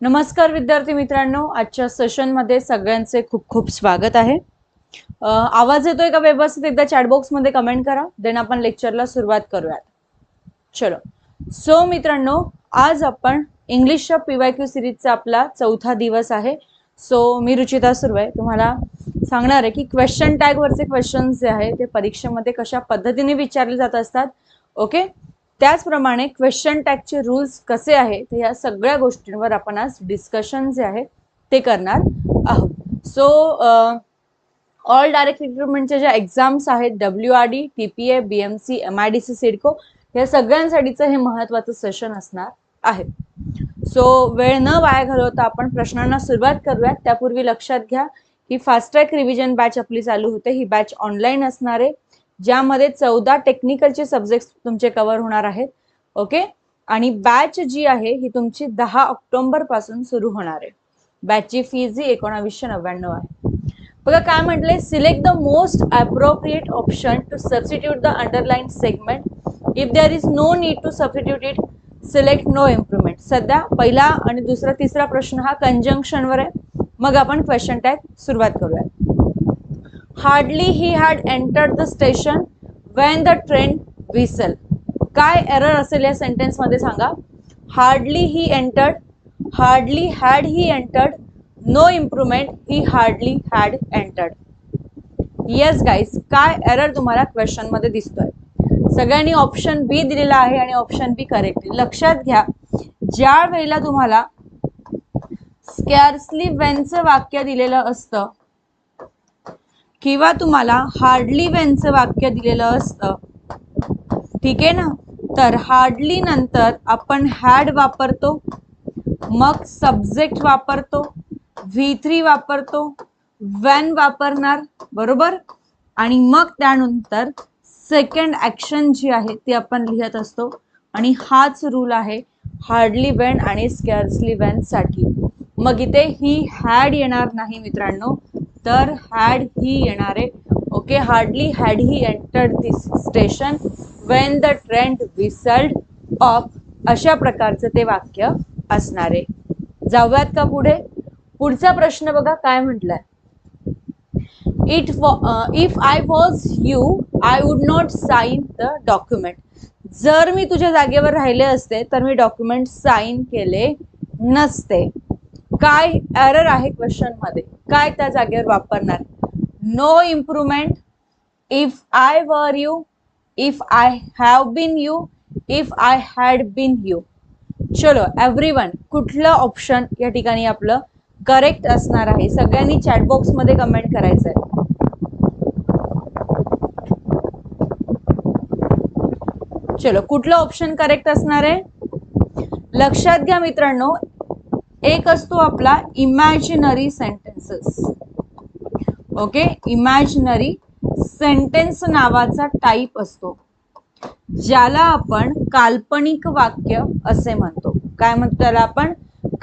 नमस्कार विद्यार्थी मित्रांनो आजच्या सेशनमध्ये सगळ्यांचे खूप खूप स्वागत आहे. आवाज येतोय का व्यवस्थित? एकदा चॅटबॉक्समध्ये कमेंट करा देन आपण लेक्चरला सुरुवात करूयात. चलो. सो मित्रांनो आज आपण इंग्लिशच्या पीवाय क्यू सिरीजचा आपला चौथा दिवस आहे. सो मी रुचिता सुरवे तुम्हाला सांगणार आहे की क्वेश्चन टॅग वरचे क्वेश्चन जे आहे ते परीक्षेमध्ये कशा पद्धतीने विचारले जात असतात. ओके त्याचप्रमाणे क्वेश्चन टॅगचे रूल्स कसे आहे तर या सगळ्या गोष्टींवर आपण आज डिस्कशन जे आहे ते करणार आहोत. सो ऑल डायरेक्ट रिक्रुटमेंटच्या ज्या एक्झाम्स आहेत W R D T P A B M C M I D C CIDCO या सगळ्यांसाठीचं हे महत्त्वाचं सेशन असणार आहे. सो वेळ न वाया घालवता आपण प्रश्नांना सुरुवात करूयात. त्यापूर्वी लक्षात घ्या की फास्ट ट्रॅक रिव्हिजन बॅच आपली चालू होते. ही बॅच ऑनलाईन असणार आहे. ज्यामध्ये चौदा टेक्निकलचे सब्जेक्ट तुमचे कव्हर होणार आहेत. ओके आणि बॅच जी आहे ही तुमची दहा ऑक्टोबरपासून सुरू होणार आहे. बॅचची फीज ही एकोणावीसशे नव्याण्णव आहे. बघा काय म्हटले? Select the most appropriate option to substitute the underline segment if there is no need to substitute it select no improvement सध्या पहिला आणि दुसरा तिसरा प्रश्न हा कंजंक्शनवर आहे. मग आपण क्वेश्चन टॅग सुरुवात करूयात. Hardly he had entered the station when the train whistle काय एरर असेल या सेंटेन्समध्ये सांगा? Hardly he entered hardly had he entered no improvement he hardly had entered yes guys काय एरर तुम्हाला क्वेश्चनमध्ये दिसतोय? सगळ्यांनी ऑप्शन बी दिलेला आहे आणि ऑप्शन बी करेक्ट लक्षात घ्या ज्या वेळेला तुम्हाला स्कॅर्सली वेनचं वाक्य दिलेलं असतं किंवा तुम्हाला हार्डली वेनचं वाक्य दिलेलं असतं ठीक आहे ना? तर हार्डली नंतर आपण हॅड वापरतो मग सब्जेक्ट वापरतो व्ही थ्री वापरतो वेन वापरणार बरोबर? आणि मग त्यानंतर सेकंड ऍक्शन जी आहे ती आपण लिहित असतो. आणि हाच रूल आहे हार्डली वेन आणि स्केअर्सली वेन साठी मग इथे ही हॅड येणार नाही मित्रांनो. तर हॅड ही येणार आहे. Okay hardly had he entered this station when the train whistled off अशा प्रकारचं ते वाक्य असणार आहे. जाऊयात का पुढे? पुढचा प्रश्न बघा काय म्हटलाय? It if I was you I would not sign the document जर मी तुझ्या जागेवर राहिले असते तर मी डॉक्युमेंट साईन केले नसते. काय एरर आहे क्वेश्चनमध्ये? काय त्या जागेवर वापरणार? No improvement if I were you if I have been you if I had been you चलो एव्हरी वन कुठलं ऑप्शन या ठिकाणी आपलं करेक्ट असणार आहे? सगळ्यांनी चॅटबॉक्समध्ये कमेंट करायचंय. चलो कुठलं ऑप्शन करेक्ट असणार आहे? लक्षात घ्या मित्रांनो एक असतो आपला imaginary sentences okay imaginary sentence नावाचा टाईप असतो. ज्याला आपण काल्पनिक वाक्य असे म्हणतो. काय म्हणतो त्याला आपण?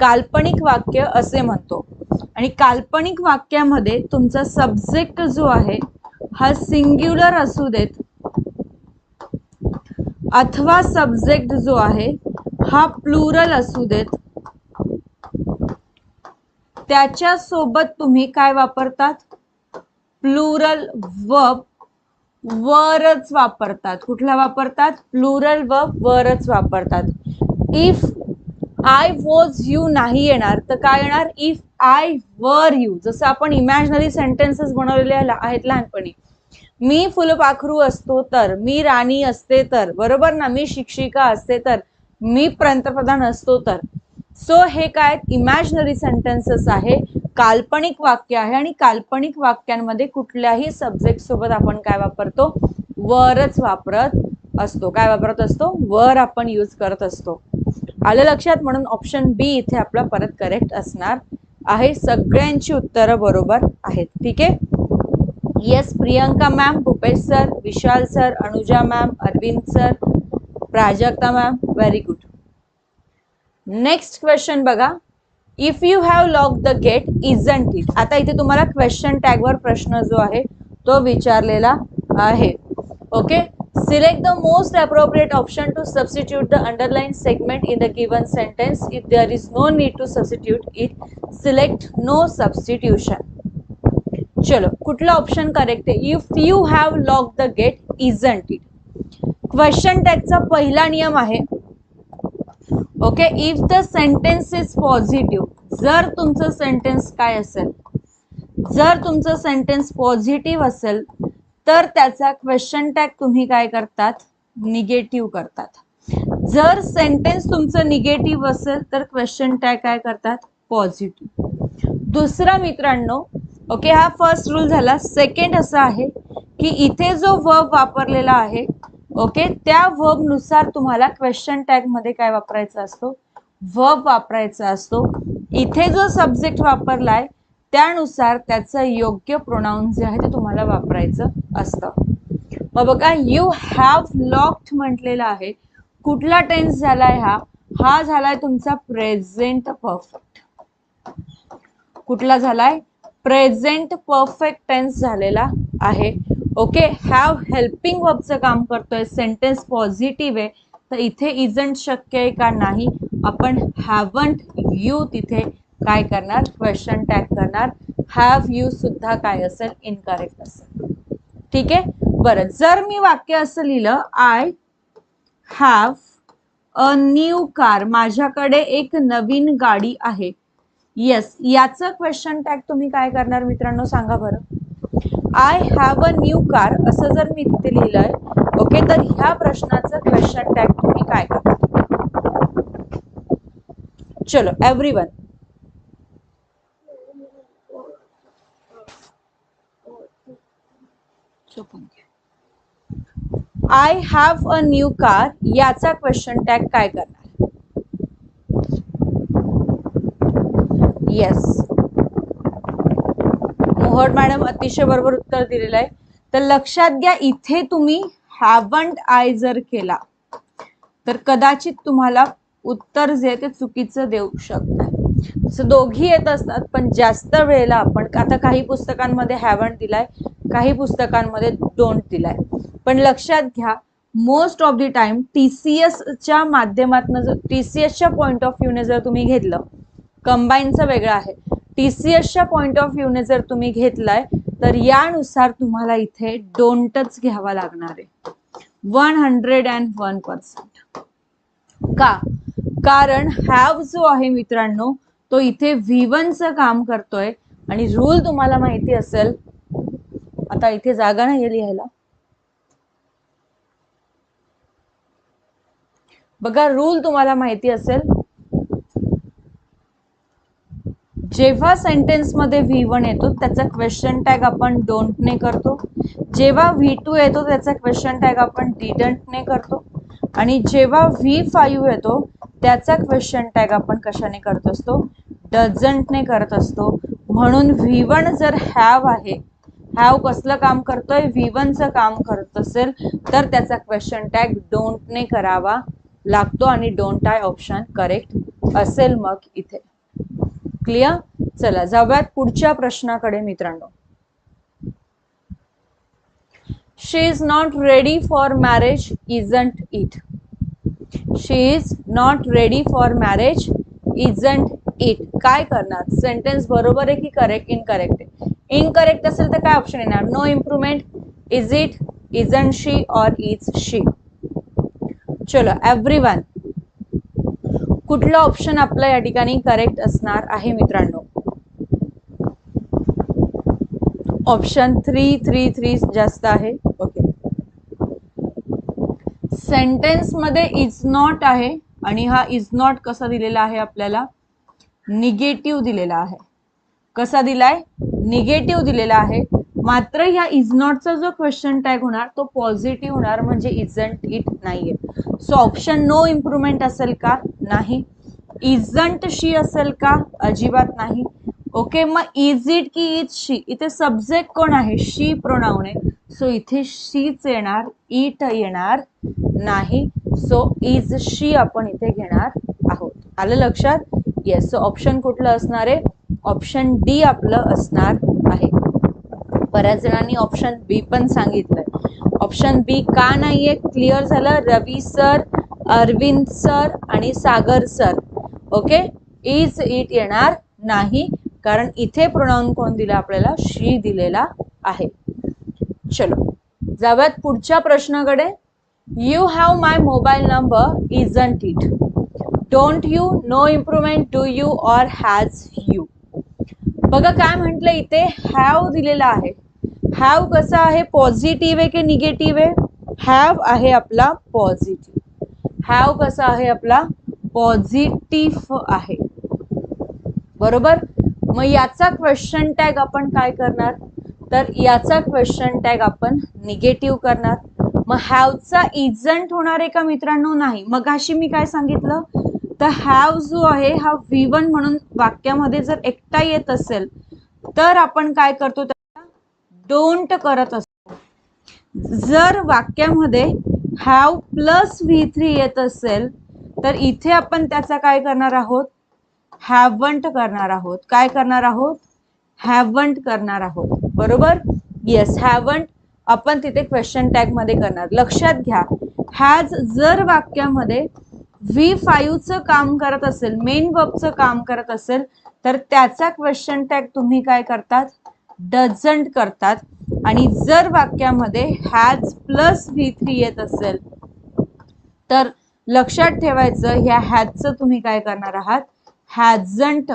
काल्पनिक वाक्य असे म्हणतो. आणि काल्पनिक वाक्यामध्ये तुमचा सब्जेक्ट जो आहे हा सिंग्युलर असू देत अथवा सब्जेक्ट जो आहे हा प्लुरल असू देत त्याच्या सोबत तुम्ही काय वापरतात? प्लुरल वर्ब वरच वापरतात. कुठला वापरतात? प्लुरल वर्ब वरच वापरतात. इफ आय वॉज यू नाही येणार तर काय येणार? इफ आय वर यू जसं आपण इमॅजिनरी सेंटेन्सेस बनवलेले आहेत लहानपणी. मी फुलपाखरू असतो तर मी राणी असते तर बरोबर ना? मी शिक्षिका असते तर मी पंतप्रधान असतो तर. सो हे काय इमॅजिनरी सेंटेन्सेस आहे. काल्पनिक वाक्य आहे आणि काल्पनिक वाक्यांमध्ये कुठल्याही सब्जेक्ट सोबत आपण काय वापरतो? वरच वापरत असतो. काय वापरत असतो? वर आपण यूज करत असतो. आलं लक्षात? म्हणून ऑप्शन बी इथे आपला परत करेक्ट असणार आहे. सगळ्यांची उत्तरं बरोबर आहेत. ठीक आहे? Yes Priyanka ma'am Bhupesh sir Vishal sir Anuja ma'am Arvind sir Prajakta ma'am very good next question बघा. If you have lock the gate isn't it आता इथे तुम्हाला क्वेश्चन टॅगवर प्रश्न जो आहे तो विचारलेला आहे. Okay select the most appropriate option to substitute the underline segment in the given sentence if there is no need to substitute it select no substitution चलो कुठला ऑप्शन करेक्ट आहे? If you have lock the gate isn't it question टॅगचा पहिला नियम आहे okay? If the sentence is positive जर तुमचं sentence काय असेल? जर तुमचं सेंटेन्स पॉझिटिव्ह असेल तर त्याचा क्वेश्चन टॅग तुम्ही काय करतात? निगेटिव्ह करतात. जर सेंटेन्स तुमचं निगेटिव्ह असेल तर क्वेश्चन टॅग काय करतात? पॉझिटिव्ह दुसरा मित्रांनो ओके हा फर्स्ट रूल झाला. सेकंड असा आहे की इथे जो वर्ब वापरलेला आहे ओके? त्या वर्बनुसार तुम्हाला क्वेश्चन टॅगमध्ये काय वापरायचा असतो? वर्ब वापरायचा असतो. इथे जो सब्जेक्ट वापरलाय त्यानुसार त्याचं योग्य प्रोनाऊन जे आहे ते तुम्हाला वापरायचं असतं. मग बघा यू हॅव लॉक्ड म्हटलेला आहे. कुठला टेन्स झालाय हा? हा झालाय तुमचा प्रेझेंट परफेक्ट कुठला झालाय? प्रेझेंट परफेक्ट टेन्स झालेला आहे. ओके हॅव हेल्पिंग वर्बचं काम करतोय सेंटेन्स पॉझिटिव्ह आहे तर इथे इजंट शक्य आहे का नाही? आपण हॅवंट यू तिथे काय करणार? क्वेश्चन टॅग करणार. हॅव यू सुद्धा काय असेल? इनकरेक्ट असेल. ठीक आहे? बरं जर मी वाक्य असं लिहिलं I have a new car माझ्याकडे एक नवीन गाडी आहे. येस याचं क्वेश्चन टॅग तुम्ही काय करणार मित्रांनो? सांगा बरं. I have a new car असं जर मी तिथे लिहिलंय ओके तर ह्या प्रश्नाचं क्वेश्चन टॅग तुम्ही काय करणार चलो every one I have a new car याचा क्वेश्चन टॅग काय करणार? येस भट मॅडम अतिशय बरोबर उत्तर दिलेलं आहे. तर लक्षात घ्या इथे तुम्ही हॅवंट आय जर केला तर कदाचित तुम्हाला उत्तर जे आहे ते चुकीचं देऊ शकतात दोघी येत असतात पण जास्त वेळेला आपण आता काही पुस्तकांमध्ये हॅवंट दिलाय काही पुस्तकांमध्ये डोंट दिलाय. पण लक्षात घ्या most of the time T C एसच्या माध्यमातून जर टी सी एसच्या पॉईंट ऑफ व्ह्यूने जर तुम्ही घेतलं कंबाईनचं वेगळं आहे. टी सी एसच्या पॉईंट ऑफ व्ह्यूने जर तुम्ही घेतलाय तर यानुसार तुम्हाला इथे डोंटच घ्यावा लागणार आहे. One hundred and one percent का? कारण हॅव जो आहे मित्रांनो तो इथे व्ही वनचं काम करतोय. आणि रूल तुम्हाला माहिती असेल आता इथे जागा नाही लिहायला. बघा रूल तुम्हाला माहिती असेल जेव्हा सेंटेन्समध्ये व्ही वन येतो त्याचा क्वेश्चन टॅग आपण डोंटने करतो. जेव्हा व्ही टू येतो त्याचा क्वेश्चन टॅग आपण डिडंटने करतो. आणि जेव्हा व्ही फाईव्ह येतो त्याचा क्वेश्चन टॅग आपण कशाने करत असतो? डझंटने करत असतो. म्हणून व्ही वन जर हॅव आहे हॅव कसलं काम करतोय? व्ही वनचं काम करत असेल तर त्याचा क्वेश्चन टॅग डोंटने करावा लागतो आणि डोंट आय ऑप्शन करेक्ट असेल मग इथे. क्लिअर? चला जाऊयात पुढच्या प्रश्नाकडे मित्रांनो. She is not ready for marriage isn't it she is not ready for marriage isn't it काय करणार? सेंटेन्स बरोबर आहे की करेक्ट इनकरेक्ट आहे? इनकरेक्ट असेल तर काय ऑप्शन येणार? No improvement is it isn't she or is she चलो एव्हरी वन कुठलं ऑप्शन आपलं या ठिकाणी करेक्ट असणार आहे मित्रांनो? ऑप्शन थ्री थ्री थ्री जास्त आहे. ओके सेंटेन्समध्ये इज नॉट आहे आणि हा इज नॉट कसा दिलेला आहे आपल्याला? निगेटिव्ह दिलेला आहे. कसा दिलाय? निगेटिव्ह दिलेला आहे. मात्र ह्या इज नॉटचा जो क्वेश्चन टॅग होणार तो पॉझिटिव्ह होणार म्हणजे इजंट इट नाहीये. सो ऑप्शन नो इम्प्रुव्हमेंट असेल का? नाही. इजंट शी असेल का? अजिबात नाही. ओके मग इज इट की इज शी इथे सब्जेक्ट कोण आहे? शी प्रोनाऊन आहे. सो इथे शीच येणार इट येणार नाही. सो इज शी आपण इथे घेणार आहोत. आलं लक्षात? येस सो ऑप्शन कुठलं असणार आहे? ऑप्शन डी आपलं असणार आहे. बऱ्याच जणांनी ऑप्शन बी पण सांगितलंय. ऑप्शन बी का नाहीये? क्लिअर झालं? रवी सर अरविंद सर आणि Sagar sir okay is it येणार? नाही. कारण इथे प्रोनाऊन कोण दिला आपल्याला? शी दिलेला आहे. चलो. जाऊयात पुढच्या प्रश्नाकडे. You have my mobile number isn't it don't you no improvement do you or has you बघा काय म्हटलं इथे? हॅव दिलेला आहे. हॅव कसा आहे? पॉझिटिव्ह आहे की निगेटिव्ह आहे? हॅव आहे आपला पॉझिटिव्ह हॅव कसा आहे आपला? पॉझिटिव्ह आहे. बरोबर? मग याचा क्वेश्चन टॅग आपण काय करणार? तर याचा क्वेश्चन टॅग आपण निगेटिव्ह करणार. मग हॅवचा इजंट होणार आहे का मित्रांनो? नाही. मग अशी मी काय सांगितलं? तर हॅव जो आहे हा व्ही वन म्हणून वाक्यामध्ये जर एकटा येत असेल तर आपण काय करतो? डोंट करत असतो. जर वाक्यामध्ये हॅव प्लस व्ही थ्री येत असेल तर इथे आपण त्याचा काय करणार आहोत? हॅवंट करणार आहोत. काय करणार आहोत? हॅवंट करणार आहोत. बरोबर? येस हॅवंट आपण तिथे क्वेश्चन टॅगमध्ये करणार. लक्षात घ्या. हॅज जर वाक्यामध्ये व्ही फाईव्हचं काम करत असेल मेन वर्बचं काम करत असेल तर त्याचा क्वेश्चन टॅग तुम्ही काय करतात? डझंट करतात. आणि जर वाक्यामध्ये हॅज प्लस व्ही थ्री येत असेल तर लक्षात ठेवायचं ह्या हॅजचं तुम्ही काय करणार आहात? हॅजंट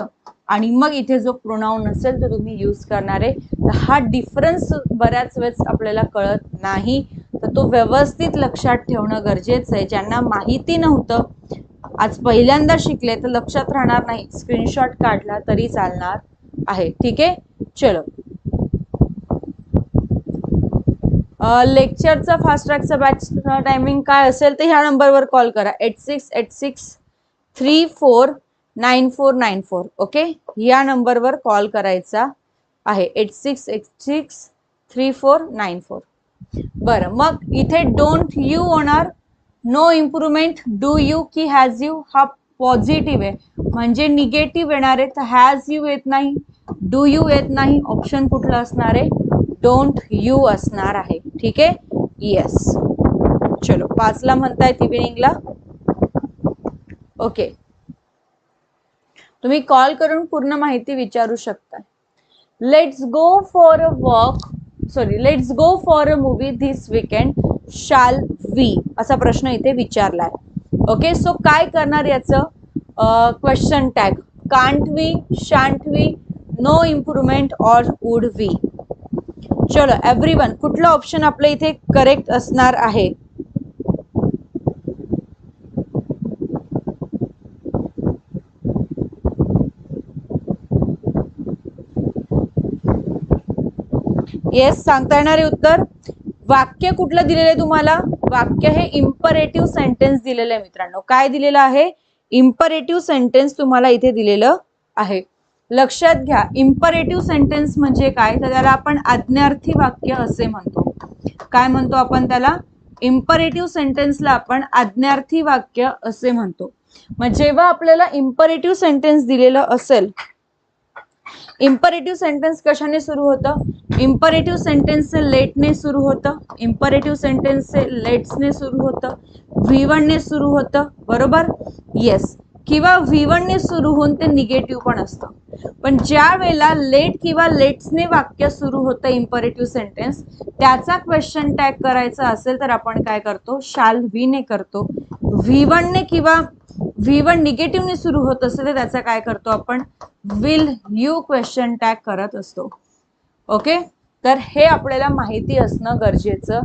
आणि मग इथे जो प्रोनाऊन असेल तो तुम्ही यूज करणार आहे. तर हा डिफरन्स बऱ्याच वेळेस आपल्याला कळत नाही. तर तो व्यवस्थित लक्षात ठेवणं गरजेचं आहे. ज्यांना माहिती नव्हतं आज पहिल्यांदा शिकले तर लक्षात राहणार नाही. स्क्रीनशॉट काढला तरी चालणार. आहे. ठीक आहे? चलो. लेक्चरचा फास्ट ट्रॅकचा बॅच टायमिंग काय असेल तर ह्या नंबरवर कॉल करा. Eight six eight six three four nine four nine four okay या नंबरवर कॉल करायचा आहे. Eight six eight six three four nine four बरं मग इथे डोंट यू होणार नो इम्प्रुव्हमेंट डू यू की हॅज यू हा पॉझिटिव्ह आहे. म्हणजे निगेटिव्ह येणार आहे तर हॅज यू येत नाही डू यू येत नाही ऑप्शन कुठलं असणार आहे? डोंट यू असणार आहे. ठीक आहे? येस चलो पाचला म्हणतायत इव्हिनिंगला ओके तुम्ही कॉल करून पूर्ण माहिती विचारू शकता let's go for a walk sorry let's go for a movie this weekend shall we असा प्रश्न इथे विचारलाय. ओके सो काय करणार याचं? Question tag can't we shan't we no improvement or would we चलो एव्हरी वन कुठलं ऑप्शन आपलं इथे करेक्ट असणार आहे? येस सांगता येणारे उत्तर? वाक्य कुठलं दिलेलं आहे तुम्हाला? वाक्य हे इम्परेटिव्ह सेंटेन्स दिलेलं आहे मित्रांनो. काय दिलेलं आहे? इम्परेटिव्ह सेंटेन्स तुम्हाला इथे दिलेलं आहे. लक्षात घ्या इम्परेटिव्ह सेंटेन्स म्हणजे काय? तर त्याला आपण आज्ञार्थी वाक्य असे म्हणतो. काय म्हणतो आपण त्याला? इम्परेटिव्ह सेंटेन्सला आपण आज्ञार्थी वाक्य असे म्हणतो. मग जेव्हा आपल्याला इम्परेटिव्ह सेंटेन्स दिलेलं असेल इम्परेटिव्ह सेंटेन्स कशाने सुरू होतं? इम्परेटिव्ह सेंटेन्सचे लेटने सुरू होतं. इम्परेटिव्ह सेंटेन्सचे लेट्सने सुरू होतं. व्ही वनने सुरू होतं. बरोबर? येस किंवा व्ही वनने सुरू होऊन ते निगेटिव्ह पण असतं. पण ज्या वेळेला लेट किंवा लेट्सने वाक्य सुरू होतं इम्परेटिव्ह सेंटेन्स त्याचा क्वेश्चन टॅग करायचा असेल तर आपण काय करतो? शाल व्हीने करतो. व्ही वनने किंवा व्ही वन निगेटिव्हने सुरू होत असेल तर त्याचा काय करतो आपण? विल यू क्वेश्चन टॅग करत असतो. ओके? तर हे आपल्याला माहिती असणं गरजेचं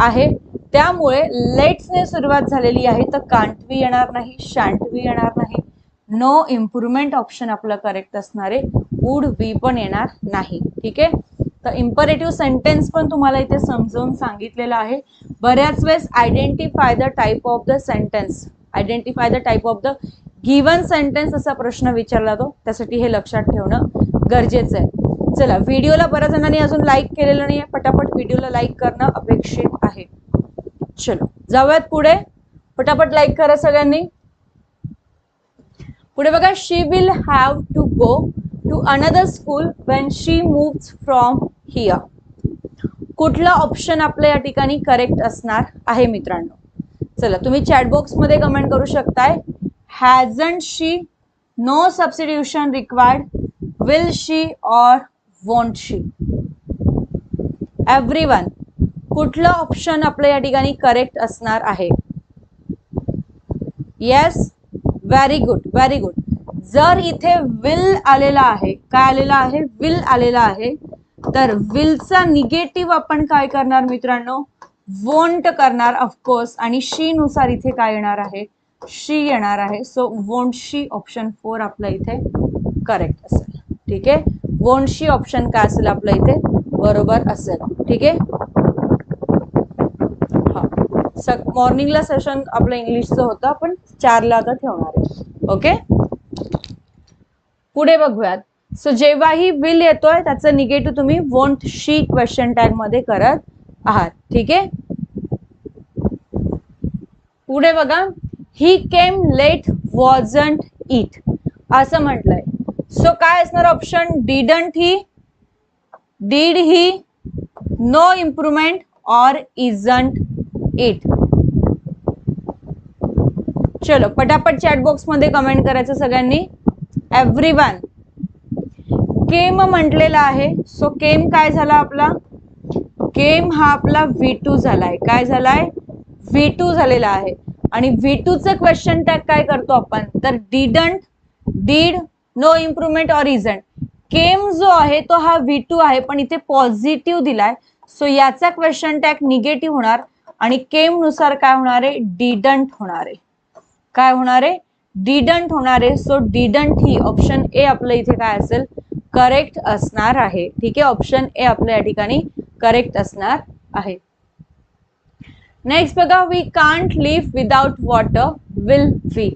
आहे. त्यामुळे लेट्सने सुरुवात झालेली आहे तर कांटवी येणार नाही शांटवी येणार नाही. नो इम्प्रुव्हमेंट ऑप्शन आपलं करेक्ट असणार आहे. वी पण येणार नाही. ठीक आहे? तर इम्परेटिव्ह सेंटेन्स पण तुम्हाला इथे समजावून सांगितलेलं आहे. बऱ्याच वेळेस identify the type of the sentence identify the type of the given sentence असा प्रश्न विचारला जातो त्यासाठी हे लक्षात ठेवणं गरजेचं आहे. चला व्हिडिओला बऱ्याच जणांनी अजून लाईक केलेलं नाही आहे पटापट व्हिडिओला लाईक करणं अपेक्षित आहे. चलो जाऊयात पुढे. पटापट लाईक करा सगळ्यांनी. पुढे बघा she will have to go to another school when she moves from here कुठला ऑप्शन आपल्या या ठिकाणी करेक्ट असणार आहे मित्रांनो? चला तुम्ही चॅटबॉक्समध्ये कमेंट करू शकताय. Hasn't she no substitution required. Will she or won't she every कुठलं ऑप्शन आपलं या ठिकाणी करेक्ट असणार आहे? Yes very good very good जर इथे विल आलेला आहे काय आलेला आहे? विल आलेला आहे. तर विलचा निगेटिव्ह आपण काय करणार मित्रांनो? वोंट करणार ऑफकोर्स आणि शी नुसार इथे काय येणार आहे? शी येणार आहे. So won't she option four आपलं इथे करेक्ट असेल. ठीक आहे? वोंट शी ऑप्शन काय असेल आपलं इथे? बरोबर असेल. ठीक आहे? मॉर्निंगला सेशन आपलं इंग्लिशचं होतं. आपण चारला आता ठेवणार आहे. ओके पुढे बघूयात. सो जेव्हाही विल येतोय त्याचं निगेटिव्ह तुम्ही वोंट शी क्वेश्चन टॅगमध्ये करत आहात. ठीक आहे? पुढे बघा. He came late wasn't it असं म्हटलंय. सो काय असणार option didn't he did he no improvement or isn't it चलो पटापट चॅटबॉक्समध्ये कमेंट करायचं सगळ्यांनी. एव्हरी वन केम म्हटलेला आहे. सो केम काय झाला आपला? केम हा आपला व्ही टू झालाय. काय झालाय? व्ही टू झालेला आहे. आणि व्ही च क्वेश्चन टॅग काय करतो आपण? तर didn't did no improvement or isn't came जो आहे तो हा व्ही टू आहे पण इथे पॉझिटिव्ह दिलाय. सो याचा क्वेश्चन टॅग निगेटिव्ह होणार आणि केमनुसार काय होणार आहे? डिडंट होणार आहे. काय होणार आहे? डिडंट होणार आहे. So didn't he option A आपलं इथे काय असेल? करेक्ट असणार आहे. ठीक आहे? ऑप्शन ए आपल्या या ठिकाणी करेक्ट असणार आहे. नेक्स्ट बघा we can't live without water will we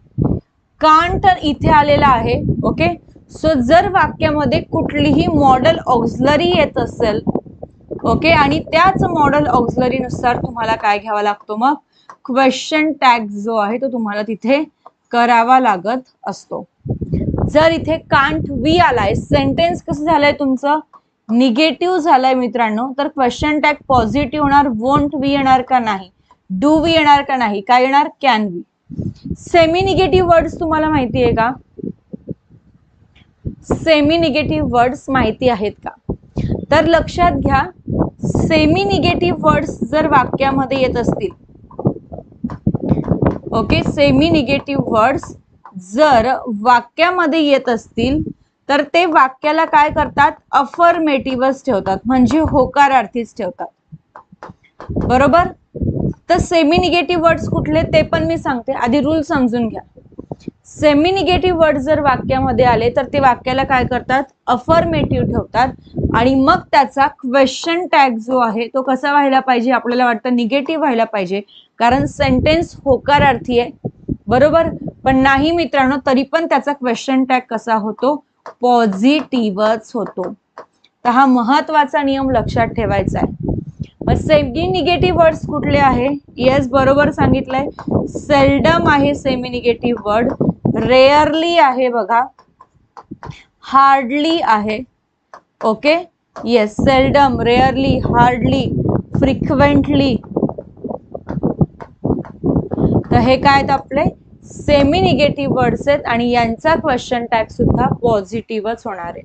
can't इथे आलेला आहे ओके सो जर वाक्यामध्ये कुठलीही मॉडल ऑक्झलरी येत असेल ओके आणि त्याच मॉडल ऑक्झलरीनुसार तुम्हाला काय घ्यावा लागतो मग? क्वेश्चन टॅग जो आहे तो तुम्हाला तिथे करावा लागत असतो. जर इथे कांट वी आलाय सेंटेन्स कसं झालंय तुमचं? निगेटिव्ह झालंय मित्रांनो तर क्वेश्चन टॅग पॉझिटिव्ह होणार वोंट वी येणार का नाही? डू वी येणार का नाही? काय येणार? Can we semi negative words तुम्हाला माहिती आहे का? सेमी निगेटिव्ह वर्ड्स माहिती आहेत का? तर लक्षात घ्या सेमी निगेटिव्ह वर्ड्स जर वाक्यामध्ये येत असतील ओके सेमी निगेटिव्ह वर्ड्स जर वाक्यामध्ये येत असतील तर ते वाक्याला काय करतात? अफर्मेटिव्हच ठेवतात. म्हणजे होकारार्थीच ठेवतात. बरोबर? तर सेमी निगेटिव्ह वर्ड्स कुठले ते पण मी सांगते. आधी रूल समजून घ्या. सेमी निगेटिव्ह वर्ड जर वाक्यामध्ये आले तर ते वाक्याला काय करतात? अफर्मेटिव्ह ठेवतात. आणि मग त्याचा क्वेश्चन टॅग जो आहे तो कसा व्हायला पाहिजे? आपल्याला वाटतं निगेटिव्ह व्हायला पाहिजे. कारण सेंटेन्स होकारार्थी आहे. बरोबर? पण नाही मित्रांनो तरी पण त्याचा क्वेश्चन टॅग कसा होतो? पॉझिटिव्हच होतो. तर हा महत्त्वाचा नियम लक्षात ठेवायचा आहे. मग सेमी निगेटिव्ह वर्ड्स कुठले आहे? येस बरोबर सांगितलंय. सेल्डम आहे सेमी निगेटिव्ह वर्ड रेअरली आहे बघा. हार्डली आहे. Okay yes seldom rarely hardly frequently तर हे काय आहेत आपले? सेमी निगेटिव्ह वर्ड्स आहेत आणि यांचा क्वेश्चन टॅग सुद्धा पॉझिटिव्हच होणार आहे.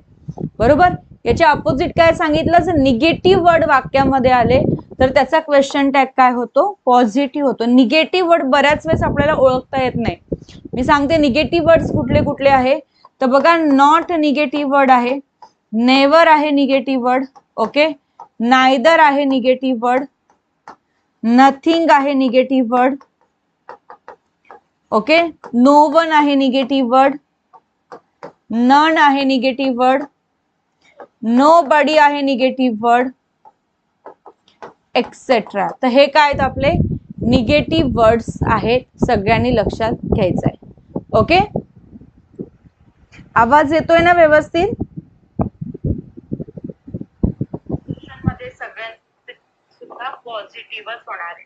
बरोबर? याच्या अपोजिट काय सांगितलं? जर निगेटिव्ह वर्ड वाक्यामध्ये आले. तर त्याचा क्वेश्चन टॅग काय होतो? पॉझिटिव्ह होतो. निगेटिव्ह वर्ड बऱ्याच वेळेस आपल्याला ओळखता येत नाही. मी सांगते निगेटिव्ह वर्ड्स कुठले कुठले आहे? तर बघा नॉट निगेटिव्ह वर्ड आहे. नेवर आहे निगेटिव्ह वर्ड ओके नायदर आहे निगेटिव्ह वर्ड नथिंग आहे negative word okay no one आहे निगेटिव्ह वर्ड नन आहे निगेटिव्ह वर्ड नो बडी आहे निगेटिव्ह वर्ड एक्सेट्रा तर हे काय आहेत आपले निगेटिव्ह वर्ड्स आहेत सगळ्यांनी लक्षात घ्यायचं आहे ओके आवाज येतोय ना व्यवस्थित? पॉझिटिव्हच होणार आहे.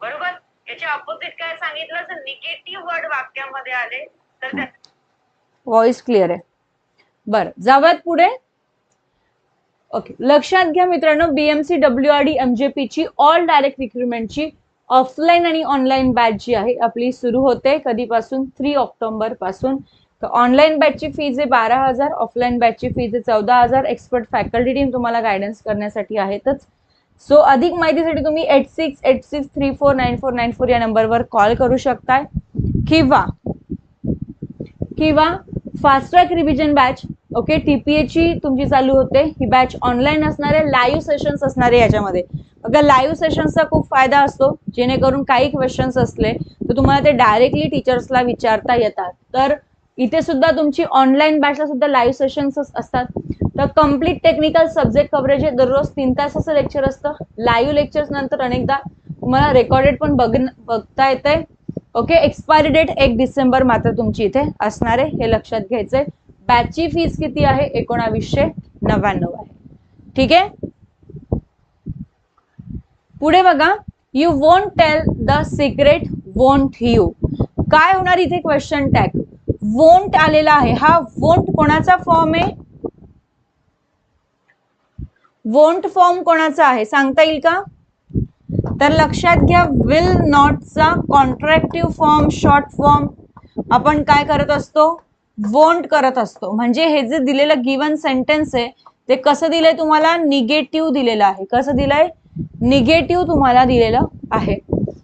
बरोबर? याच्या अपोजिट काय सांगितलं? जर निगेटिव्ह वर्ड वाक्यामध्ये आले तर व्हॉइस क्लिअर आहे. बरं जाऊयात पुढे. ओके लक्षात घ्या मित्रांनो BMC W R D MJP ची ऑल डायरेक्ट रिक्रुटमेंटची ऑफलाईन आणि ऑनलाईन बॅच जी आहे आपली सुरू होते कधीपासून? थ्री ऑक्टोबरपासून. तर ऑनलाईन बॅचची फीज आहे बारा हजार ऑफलाईन बॅचची फीज आहे चौदा हजार. एक्सपर्ट फॅकल्टी टीम तुम्हाला गायडन्स करण्यासाठी आहेतच. सो अधिक माहितीसाठी तुम्ही eight six eight six three four nine four nine four या नंबरवर कॉल करू शकताय. किंवा किंवा fast track revision batch okay TPA ची तुमची चालू होते. ही बॅच ऑनलाईन असणारे लाईव्ह सेशन्स असणारे याच्यामध्ये. बघा लाईव्ह सेशन्सचा खूप फायदा असतो. जेणेकरून काही क्वेश्चन्स असले तर तुम्हाला ते डायरेक्टली टीचर्सला विचारता येतात. तर इथे सुद्धा तुमची ऑनलाईन बॅचला सुद्धा लाईव्ह सेशन्स असतात. तर कंप्लीट टेक्निकल सब्जेक्ट कव्हरेज हे दररोज तीन तासाचं लेक्चर असतं. लाईव्ह लेक्चर्स नंतर अनेकदा तुम्हाला रेकॉर्डेड पण बघ बघता येतंय. ओके एक्सपायरी डेट एक डिसेंबर मात्र तुमची इथे असणार आहे हे लक्षात घ्यायचंय. पॅची फीस किती आहे? एकोणावीसशे नव्याण्णव आहे. ठीक आहे? पुढे बघा. You won't tell the secret won't you काय होणार इथे क्वेश्चन टॅग वोंट आलेला आहे. हा वोंट कोणाचा फॉर्म आहे? वोंट फॉर्म कोणाचा आहे? सांगता येईल का? तर लक्षात घ्या विल नॉटचा कॉन्ट्रॅक्टिव्ह फॉर्म शॉर्ट फॉर्म आपण काय करत असतो? वोंट करत असतो. म्हणजे हे जे दिलेलं गिवन सेंटेन्स आहे ते कसं दिलंय तुम्हाला? निगेटिव्ह दिलेलं आहे. कसं दिलंय? निगेटिव्ह तुम्हाला दिलेलं आहे.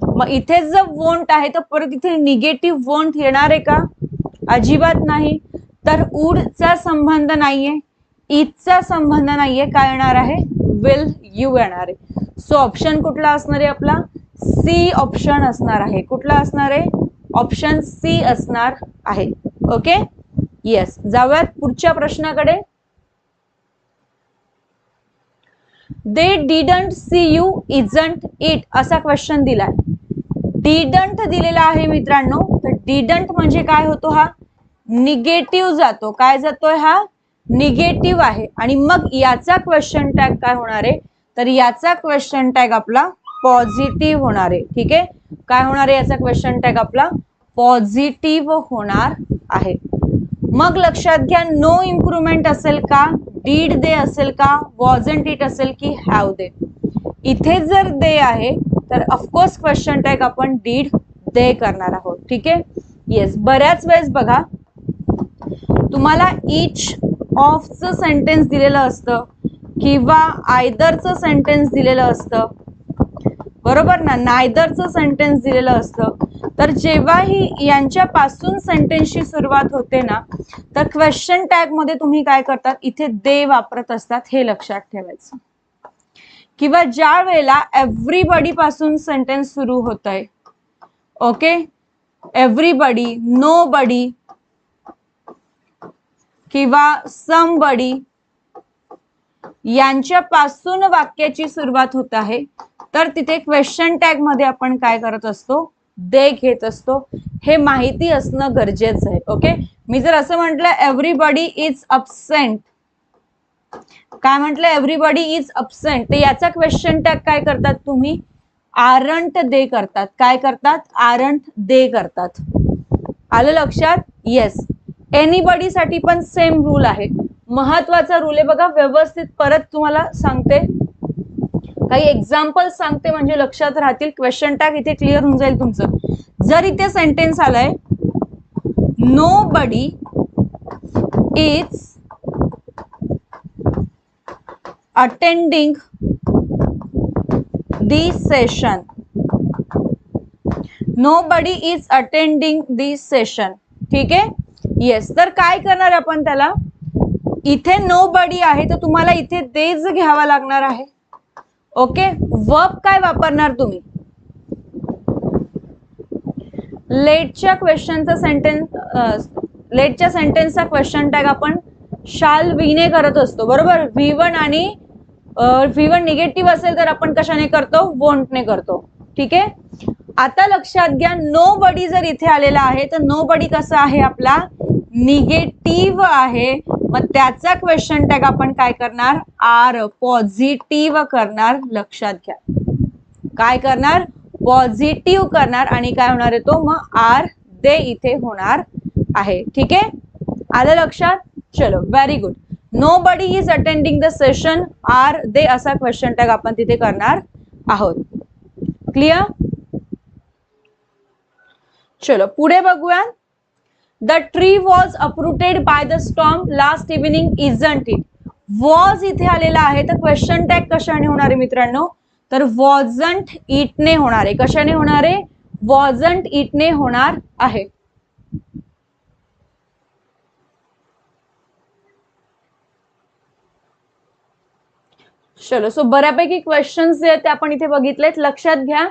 मग इथे जर वोंट आहे तर परत इथे निगेटिव्ह वोंट येणार आहे का? अजिबात नाही. तर उडचा संबंध नाहीये. ईदचा संबंध नाहीये. काय येणार आहे? विल यू येणार आहे. सो ऑप्शन कुठला असणार आहे आपला? सी ऑप्शन असणार आहे. कुठला असणार आहे? ऑप्शन सी असणार आहे. ओके येस जाऊयात पुढच्या प्रश्नाकडे. They didn't see you isn't it असा क्वेश्चन दिलाय. डिडंट दिलेला आहे मित्रांनो. तर डिडंट म्हणजे काय होतो हा? निगेटिव्ह जातो. काय जातोय हा? निगेटिव्ह आहे. आणि मग याचा क्वेश्चन टॅग काय होणार आहे? तर याचा क्वेश्चन टॅग आपला पॉझिटिव्ह होणार आहे. ठीक आहे? काय होणार आहे याचा क्वेश्चन टॅग आपला? पॉझिटिव्ह होणार आहे. मग लक्षात घ्या नो इम्प्रुव्हमेंट असेल का? डीड दे असेल का? वॉजंट इट असेल की हॅव दे इथे जर दे आहे तर ऑफकोर्स क्वेश्चन टॅग आपण डीड दे करणार आहोत. ठीक आहे? येस बऱ्याच वेळेस बघा तुम्हाला इच ऑफचं सेंटेन्स दिलेलं असतं किंवा आयदरचं सेंटेन्स दिलेलं असतं. बरोबर ना? नायदरचं सेंटेन्स दिलेलं असतं. तर जेव्हाही यांच्यापासून सेंटेन्सची सुरुवात होते ना तर क्वेश्चन टॅगमध्ये तुम्ही काय करतात? इथे दे वापरत असतात हे लक्षात ठेवायचं. किंवा ज्या वेळेला एव्हरीबडी पासून सेंटेन्स सुरू होत आहे ओके? एव्हरीबडी नो बडी किंवा समबडी यांच्यापासून वाक्याची सुरुवात होत आहे. तर तिथे क्वेश्चन टॅगमध्ये आपण काय करत असतो? दे घेत असतो. हे माहिती असणं गरजेचं आहे ओके? मी जर असं म्हटलं एव्हरीबडी इज अपसेंट काय म्हटलं? एव्हरीबडी इज अपसेंट तर याचा क्वेश्चन टॅग काय करतात तुम्ही? आरंट दे करतात. काय करतात? आरंट दे करतात. आलं लक्षात? येस एनीबडी साठी पण सेम रूल आहे. महत्त्वाचा रूल आहे. बघा व्यवस्थित परत तुम्हाला सांगते. काही एक्झाम्पल सांगते म्हणजे लक्षात राहतील. क्वेश्चन टॅग इथे क्लिअर होऊन जाईल तुमचं. जर इथे सेंटेन्स आलाय nobody is attending the session nobody is attending the session ठीक आहे? येस तर काय करणार आपण त्याला? इथे नो बडी आहे तर तुम्हाला इथे देज घ्यावा लागणार आहे. ओके वर्ब काय वापरणार तुम्ही? लेटच्या क्वेश्चनचा सेंटेन्स लेटच्या सेंटेन्सचा क्वेश्चन टॅग आपण शाल विने करत असतो बरोबर? व्ही वन आणि व्ही वन निगेटिव्ह असेल तर आपण कशाने करतो? वोंटने करतो. ठीक आहे? आता लक्षात घ्या नो बडी जर इथे आलेला आहे तर नो बडी कसा आहे आपला? निगेटिव्ह आहे. मग त्याचा क्वेश्चन टॅग आपण काय करणार? आर पॉझिटिव्ह करणार लक्षात घ्या. काय करणार? पॉझिटिव्ह करणार आणि काय होणार आहे तो? मग आर दे इथे होणार आहे. ठीक आहे? आलं लक्षात? चलो very good nobody is attending the session are they असा क्वेश्चन टॅग आपण तिथे करणार आहोत. क्लिअर चलो पुढे बघूया the tree was uprooted by the storm last evening isn't it was इथे आलेला आहे. तर क्वेश्चन टॅग कशाने होणार आहे मित्रांनो? तर वॉजंट इटने होणार. आहे कशाने होणार? आहे वॉजंट इटने होणार आहे. चलो सो बऱ्यापैकी क्वेश्चन्स जे आहेत ते आपण इथे बघितलेत. लक्षात घ्या.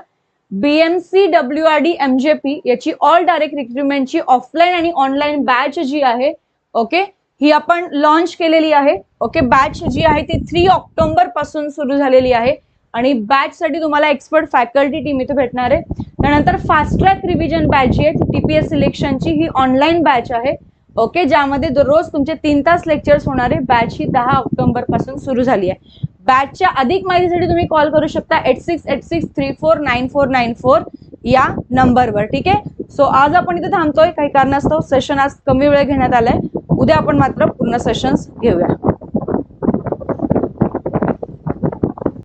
BMC W R D MJP याची ऑल डायरेक्ट रिक्रुटमेंटची ऑफलाईन आणि ऑनलाईन बॅच जी आहे ओके ही आपण लॉन्च केलेली आहे ओके बॅच जी आहे ती थ्री ऑक्टोबरपासून सुरू झालेली आहे आणि बॅच साठी तुम्हाला एक्सपर्ट फॅकल्टी टीम इथे भेटणार आहे. त्यानंतर फास्ट ट्रॅक रिव्हिजन बॅच जी आहे टीपीएस सिलेक्शनची ही ऑनलाईन बॅच आहे ओके ज्यामध्ये दररोज तुमचे तीन तास लेक्चर्स होणारे बॅच ही दहा ऑक्टोबरपासून सुरू झाली आहे. बॅचच्या अधिक माहितीसाठी तुम्ही कॉल करू शकता eight six eight six three four nine four nine four या नंबरवर ठीक आहे? सो आज आपण इथे थांबतोय. काही कारणास्तव सेशन आज कमी वेळ घेण्यात आलाय. उद्या आपण मात्र पूर्ण सेशन्स घेऊया.